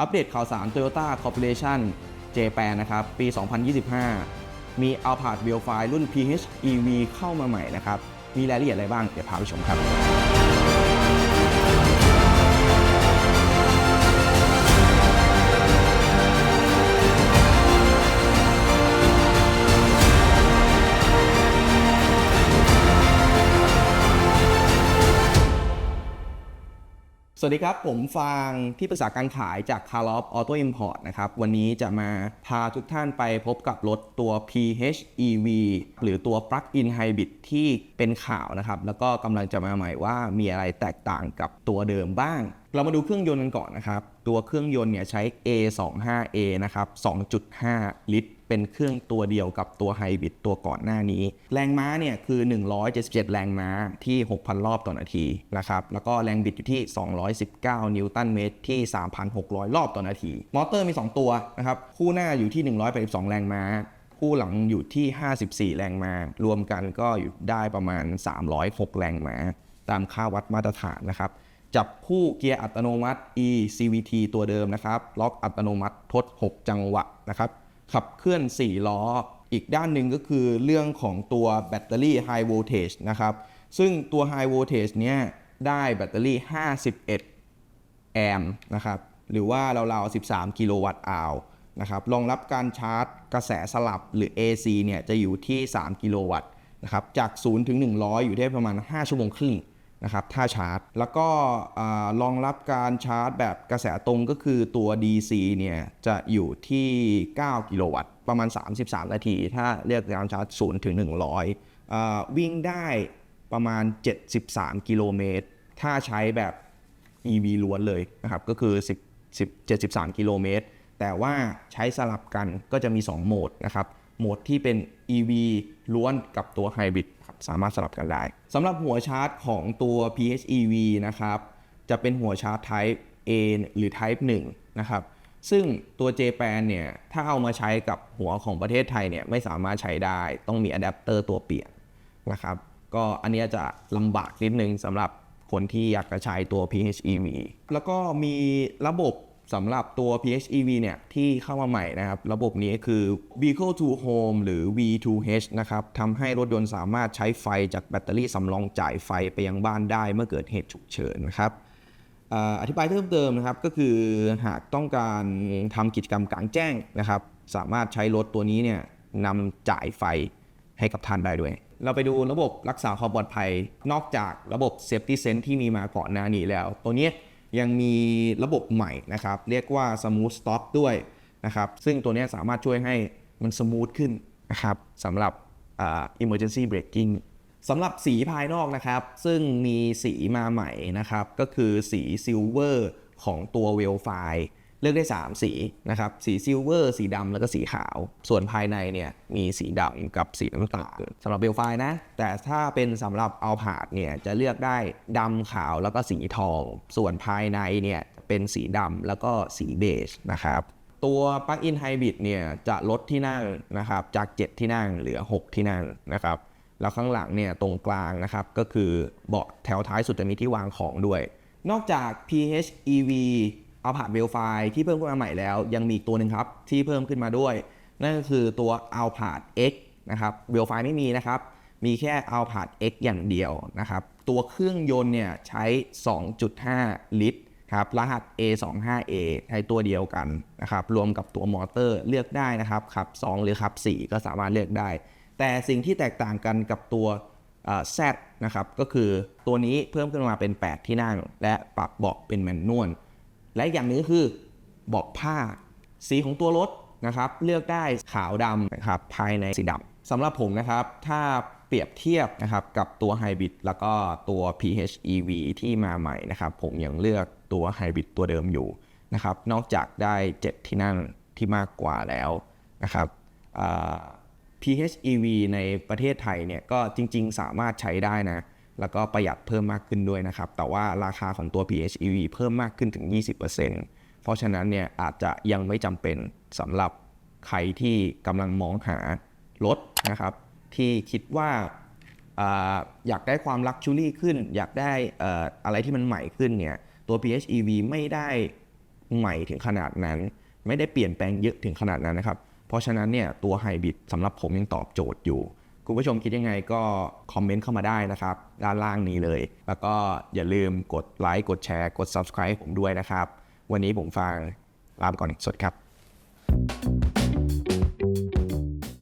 อัปเดตข่าวสาร Toyota Corporation Japan นะครับ ปี 2025 มี Alphard w e l f i รุ่น PHEV เข้ามาใหม่นะครับ มีรายละเอียดอะไรบ้าง เดี๋ยวพาไปชมครับ วัสดีครับ ผมฟางที่ปรึกษาการขายจาก c a r o f Auto Import นะครับ วันนี้จะมาพาทุกท่านไปพบกับรถตัว PHEV หรือตัว Plug-in Hybrid ที่เป็นข่าวนะครับ แล้วก็กำลังจะมาใหม่ว่ามีอะไรแตกต่างกับตัวเดิมบ้าง เรามาดูเครื่องยนต์กันก่อนนะครับ ตัวเครื่องยนต์เนี่ยใช้ A25A นะครับ 2.5 ลิตร เป็นเครื่องตัวเดียวกับตัวไฮบริดตัวก่อนหน้านี้ แรงม้าเนี่ยคือ 177 แรงม้าที่ 6,000 รอบต่อนาทีนะครับ แล้วก็แรงบิดอยู่ที่ 219 นิวตันเมตรที่ 3,600 รอบต่อนาที มอเตอร์มี 2 ตัวนะครับ คู่หน้าอยู่ที่ 182 แรงม้าคู่หลังอยู่ที่ 54 แรงม้ารวมกันก็อยู่ได้ประมาณ 306 แรงม้าตามค่าวัดมาตรฐานนะครับ จับคู่เกียร์อัตโนมัติ e CVT ตัวเดิมนะครับ ล็อกอัตโนมัติทด 6 จังหวะนะครับ ขับเคลื่อน 4 ล้อ อีกด้านหนึ่งก็คือเรื่องของตัวแบตเตอรี่ High Voltage นะครับ ซึ่งตัว High Voltage เนี้ยได้แบตเตอรี่ 51 แอมป์นะครับ หรือว่าราวๆ 13 กิโลวัตต์อาวนะครับ รองรับการชาร์จกระแสสลับหรือ AC เนี่ยจะอยู่ที่ 3 กิโลวัตต์นะครับ จาก 0 ถึง 100 อยู่ได้ประมาณ 5 ชั่วโมงครึ่ง นะครับถ้าชาร์จ แล้วก็รองรับการชาร์จแบบกระแสตรงก็คือตัว DC เนี่ยจะอยู่ที่ 9 กิโลวัตต์ ประมาณ 33 นาที ถ้าเรียกการชาร์จ 0 ถึง 100 วิ่งได้ประมาณ 73 กิโลเมตร ถ้าใช้แบบ EV ล้วนเลยนะครับ ก็คือ 10 10 73 กิโลเมตร แต่ว่าใช้สลับกันก็จะมี 2 โหมดนะครับ โหมดที่เป็น EV ล้วนกับตัว Hybrid ครับ สามารถสลับกันได้สำหรับหัวชาร์จของตัว PHEV นะครับจะเป็นหัวชาร์จ Type A หรือ Type 1 นะครับซึ่งตัว J-Pan เนี่ยถ้าเอามาใช้กับหัวของประเทศไทยเนี่ยไม่สามารถใช้ได้ต้องมีอะแดปเตอร์ตัวเปลี่ยนนะครับก็อันนี้จะลำบากนิดนึงสำหรับคนที่อยากจะใช้ตัว PHEV แล้วก็มีระบบ สำหรับตัว PHEV เนี่ยที่เข้ามาใหม่นะครับ ระบบนี้คือ Vehicle to Home หรือ V2H นะครับทำให้รถยนต์สามารถใช้ไฟจากแบตเตอรี่สำรองจ่ายไฟไปยังบ้านได้เมื่อเกิดเหตุฉุกเฉินนะครับอธิบายเพิ่มเติมนะครับก็คือหากต้องการทำกิจกรรมกลางแจ้งนะครับ สามารถใช้รถตัวนี้เนี่ยนำจ่ายไฟให้กับท่านได้ด้วย เราไปดูระบบรักษาความปลอดภัย นอกจากระบบ Safety Sense ที่มีมาก่อนหน้านี้แล้ว ตัวนี้ ยังมีระบบใหม่นะครับ เรียกว่า Smooth Stop ด้วยนะครับ ซึ่งตัวนี้สามารถช่วยให้มันสมูทขึ้นนะครับสำหรับ Emergency Braking สำหรับสีภายนอกนะครับ ซึ่งมีสีมาใหม่นะครับ ก็คือสีซิลเวอร์ของตัวเวลไฟ เลือกได้ 3 สีนะครับ สีซิลเวอร์ สีดำแล้วก็สีขาว ส่วนภายในเนี่ยมีสีดำกับสีน้ำตาลสำหรับเวลไฟนะ แต่ถ้าเป็นสำหรับเอาผาดเนี่ยจะเลือกได้ดำขาวแล้วก็สีทอง ส่วนภายในเนี่ยเป็นสีดำแล้วก็สีเบจนะครับ ตัว Plug-in Hybrid เนี่ยจะลดที่นั่งนะครับจาก 7 ที่นั่งเหลือ 6 ที่นั่งนะครับแล้วข้างหลังเนี่ยตรงกลางนะครับก็คือเบาะแถวท้ายสุดจะมีที่วางของด้วย นอกจาก PHEV เอาผ่านเวลไฟที่เพิ่มขึ้นมาใหม่แล้ว ยังมีอีกตัวหนึ่งครับ ที่เพิ่มขึ้นมาด้วย นั่นก็คือตัว a l p a r d X นะครับเวลไฟไม่มีนะครับ มีแค่ a l p a r d X อย่างเดียวนะครับ ตัวเครื่องยนต์เนี่ยใช้ 2.5 ลิตรครับรหัส A25A ใช้ตัวเดียวกันนะครับ รวมกับตัวมอเตอร์เลือกได้นะครับขับ 2 หรือขับ 4 ก็สามารถเลือกได้ แต่สิ่งที่แตกต่างกันกับตัวเอ่อ Z นะครับ ก็คือตัวนี้เพิ่มขึ้นมาเป็น 8 ที่นั่ง และปรับเบาะเป็นแมนนวล และอย่างหนึงคือเบาะผ้า สีของตัวรถนะครับ เลือกได้ขาวดำนะครับภายในสีดำสำหรับผมนะครับ ถ้าเปรียบเทียบนะครับกับตัวไฮบริดแล้วก็ตัว PHEV ที่มาใหม่นะครับ ผมยังเลือกตัวไฮบริดตัวเดิมอยู่นะครับ นอกจากได้ 7 ที่นั่งที่มากกว่าแล้วนะครับ PHEV ในประเทศไทยเนี่ยก็จริง ๆ สามารถใช้ได้นะ แล้วก็ประหยัดเพิ่มมากขึ้นด้วยนะครับ แต่ว่าราคาของตัว PHEV เพิ่มมากขึ้นถึง 20%เพราะฉะนั้นเนี่ยอาจจะยังไม่จำเป็นสำหรับใครที่กำลังมองหารถนะครับ ที่คิดว่าอยากได้ความลักชูรี่ขึ้น อยากได้อะไรที่มันใหม่ขึ้นเนี่ยตัว PHEV ไม่ได้ใหม่ถึงขนาดนั้น ไม่ได้เปลี่ยนแปลงเยอะถึงขนาดนั้นนะครับ เพราะฉะนั้นเนี่ยตัวไฮบริดสำหรับผมยังตอบโจทย์อยู่ คุณผู้ชมคิดยังไงก็คอมเมนต์เข้ามาได้นะครับ ด้านล่างนี้เลย แล้วก็อย่าลืมกดไลค์กดแชร์ กด subscribe ผมด้วยนะครับ วันนี้ผมฟางลาไปก่อนสวัสดีครับ